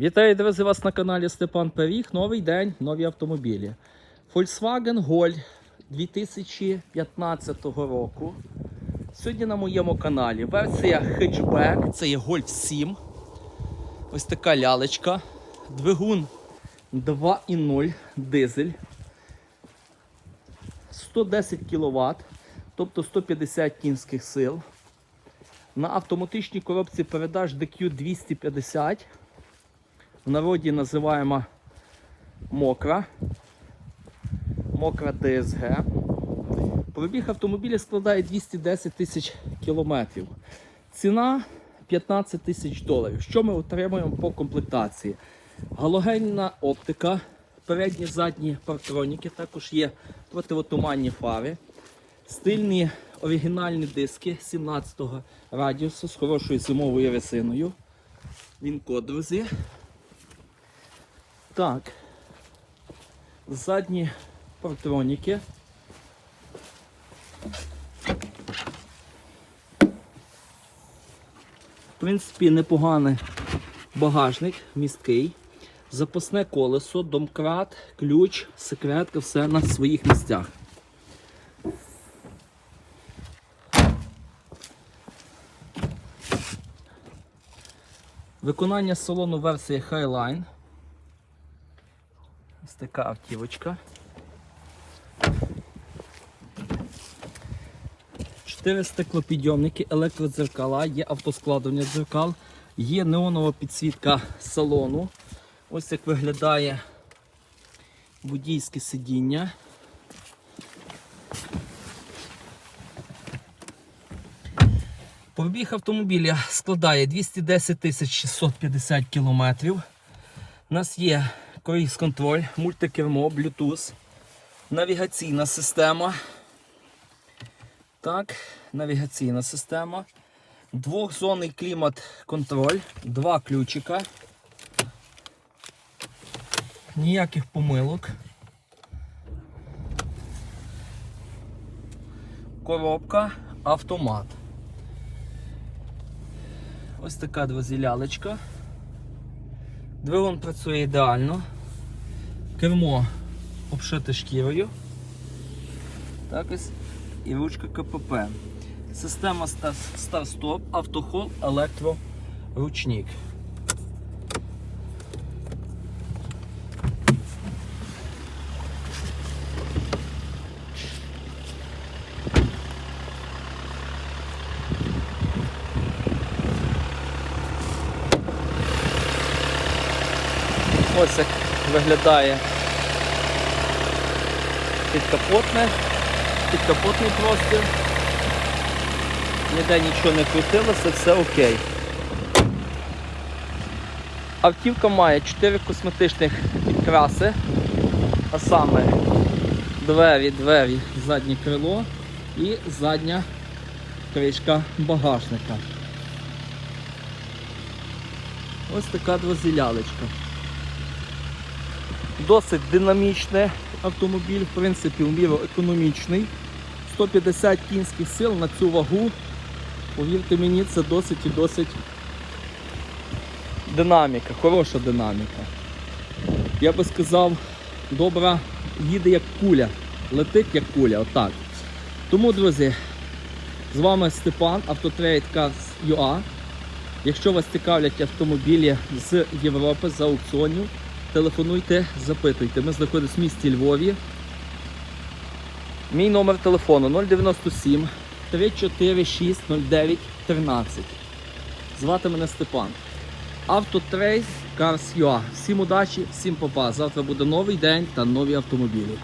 Вітаю, друзі, вас на каналі Степан Пиріг. Новий день, нові автомобілі. Volkswagen Golf 2015 року. Сьогодні на моєму каналі версія хетчбек, це є Golf 7. Ось така лялечка. Двигун 2.0 дизель. 110 кВт, тобто 150 кінських сил. На автоматичній коробці передач DQ250. Народі називаємо мокра. Мокра ДСГ. Пробіг автомобіля складає 210 тисяч кілометрів. Ціна 15 тисяч доларів. Що ми отримуємо по комплектації? Галогенна оптика, передні задні партроніки, також є противотуманні фари, стильні оригінальні диски 17-го радіусу з хорошою зимовою резиною. Він код, друзі. Так. Задні партроніки. В принципі, непоганий багажник, місткий. Запасне колесо, домкрат, ключ, секретка, все на своїх місцях. Виконання салону версії Highline. Така автівочка. Чотири стеклопідйомники, електродзеркала, є автоскладування дзеркал, є неонова підсвітка салону. Ось як виглядає водійське сидіння. Пробіг автомобіля складає 210 650 кілометрів. У нас є круїз контроль, мультикермо, Bluetooth, навігаційна система. Так, навігаційна система. Двохзонний клімат-контроль, два ключика. Ніяких помилок. Коробка, автомат. Ось така двозілялечка. Двигун працює ідеально. Кермо обшите шкірою. Так ось і ручка КПП. Система старт-стоп, автохол, електроручник. Ось як виглядає підкапотне, підкапотний простір. Ніде нічого не крутилося, все окей. Автівка має 4 косметичних підкраси, а саме двері, двері, заднє крило і задня кришка багажника. Ось така двозілялечка. Досить динамічний автомобіль, в принципі, в економічний. 150 кінських сил на цю вагу. Повірте мені, це досить і досить динаміка, хороша динаміка. Я би сказав, добра, їде як куля, летить як куля, отак. Тому, друзі, з вами Степан, Автотрейд Cars UA. Якщо вас цікавлять автомобілі з Європи, з аукціонів, телефонуйте, запитуйте. Ми знаходимося в місті Львові. Мій номер телефону 097 346 09 13. Звати мене Степан. Автотрейс Cars.ua. Всім удачі, всім попа. Завтра буде новий день та нові автомобілі.